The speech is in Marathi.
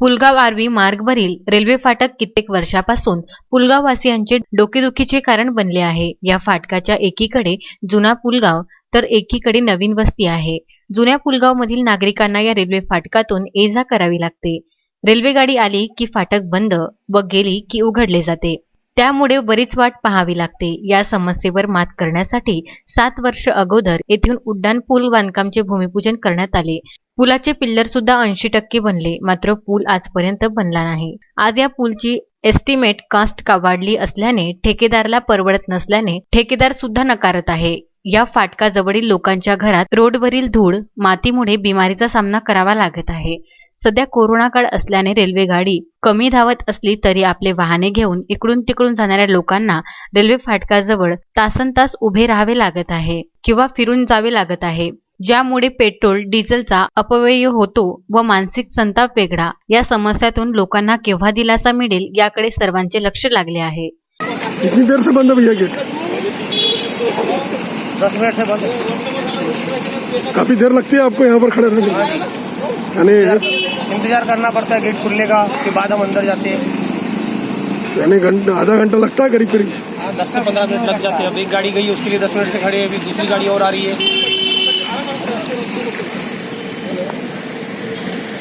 पुलगाव आर्वी मार्गवरील रेल्वे फाटक कित्येक वर्षापासून पुलगाववासियांचे डोकेदुखीचे कारण बनले आहे. या फाटकाच्या एकीकडे जुना पुलगाव तर एकीकडे नवीन वस्ती आहे. जुन्या पुलगावमधील नागरिकांना या रेल्वे फाटकातून ये जा करावी लागते. रेल्वेगाडी आली की फाटक बंद व गेली की उघडले जाते. त्यामुळे बरीच वाट पाहावी लागते. या समस्येवर मात करण्यासाठी सात वर्ष अगोदर येथून उड्डाण पूल बांधकामचे भूमिपूजन करण्यात आले. पुलाचे पिल्लर सुद्धा ऐंशी टक्के बनले मात्र पूल आजपर्यंत बनला नाही. आज या पूलची एस्टिमेट कास्ट का वाढली असल्याने ठेकेदारला परवडत नसल्याने ठेकेदार सुद्धा नकारत आहे. या फाटकाजवळील लोकांच्या घरात रोडवरील धूळ मातीमुळे बिमारीचा सामना करावा लागत आहे. सध्या कोरोना काळ असल्याने रेल्वे गाडी कमी धावत असली तरी आपले वाहने घेऊन इकडून तिकडून जाणाऱ्या लोकांना रेल्वे फाटकाजवळ तासन तास उभे राहावे लागत आहे किंवा फिरून जावे लागत आहे. ज्यामुळे पेट्रोल डिझेलचा अपव्यय होतो व मानसिक संताप वेगळा. या समस्यातून लोकांना केव्हा दिलासा मिळेल याकडे सर्वांचे लक्ष लागले आहे। काफी देर लगती है आपको यहाँ पर खड़े रहने यानी इंतजार करना पड़ता है गेट खुलने का उसके बाद हम अंदर जाते हैं। यानी घंटा आधा घंटा लगता है करीब करीब दस से पंद्रह मिनट लग जाते हैं। अब एक गाड़ी गई उसके लिए दस मिनट से खड़े हैं। अभी दूसरी गाड़ी और आ रही है।